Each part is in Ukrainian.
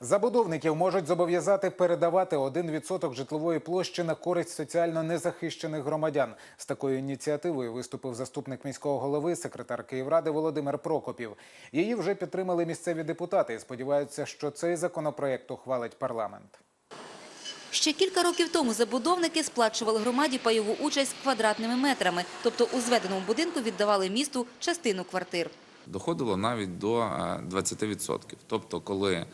Забудовників можуть зобов'язати передавати 1% житлової площі на користь соціально незахищених громадян. З такою ініціативою виступив заступник міського голови, секретар Київради Володимир Прокопів. Її вже підтримали місцеві депутати і сподіваються, що цей законопроект ухвалить парламент. Ще кілька років тому забудовники сплачували громаді пайову участь квадратними метрами, тобто у зведеному будинку віддавали місту частину квартир. доходило навіть до е, 20%. Тобто, коли е,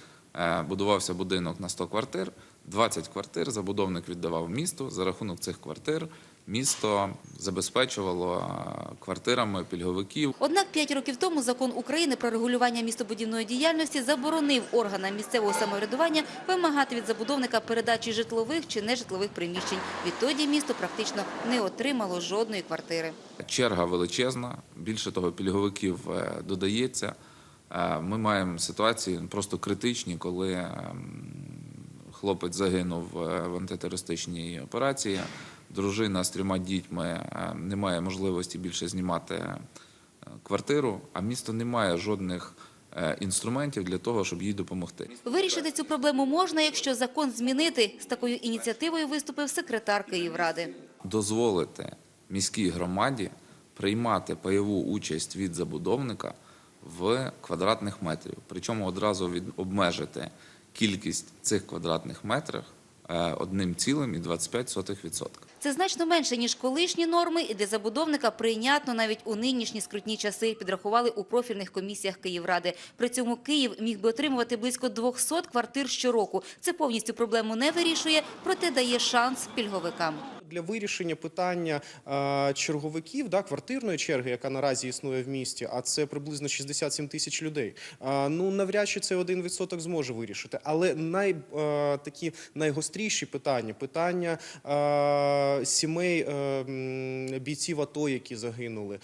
будувався будинок на 100 квартир, 20 квартир забудовник віддавав місту. За рахунок цих квартир місто забезпечувало е, квартирами пільговиків. Однак п'ять років тому закон України про регулювання містобудівної діяльності заборонив органам місцевого самоврядування вимагати від забудовника передачі житлових чи нежитлових приміщень. Відтоді місто практично не отримало жодної квартири. Черга величезна, більше того, пільговиків е, додається. Е, Ми маємо ситуації просто критичні, коли ем, хлопець загинув е, в антитерористичній операції. Дружина з трьома дітьми е, не має можливості більше знімати квартиру, а місто не має жодних інструментів для того, щоб їй допомогти. Вирішити цю проблему можна, якщо закон змінити. З такою ініціативою виступив секретар Київради. дозволити міській громаді приймати пайову участь від забудовника в квадратних метрів. Причому одразу від обмежити кількість цих квадратних метрів е, 1,25%. Це значно менше, ніж колишні норми, і для забудовника прийнятно навіть у нинішні скрутні часи, підрахували у профільних комісіях Київради. При цьому Київ міг би отримувати близько 200 квартир щороку. Це повністю проблему не вирішує, проте дає шанс пільговикам. Для вирішення питання е, черговиків, да, квартирної черги, яка наразі існує в місті, а це приблизно 67 тисяч людей. е, ну навряд чи це один відсоток зможе вирішити. Але най, е, такі найгостріші питання, питання сімей бійців АТО, які загинули,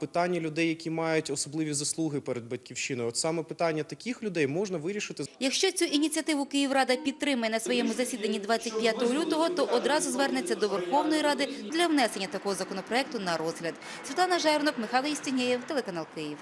питання людей, які мають особливі заслуги перед батьківщиною. От саме питання таких людей можна вирішити Якщо цю ініціативу Київрада підтримає на своєму засіданні 25 лютого, то одразу звернеться до Верховної Ради для внесення такого законопроекту на розгляд. Світлана Жернок, Михайло Істінєєв, телеканал Київ.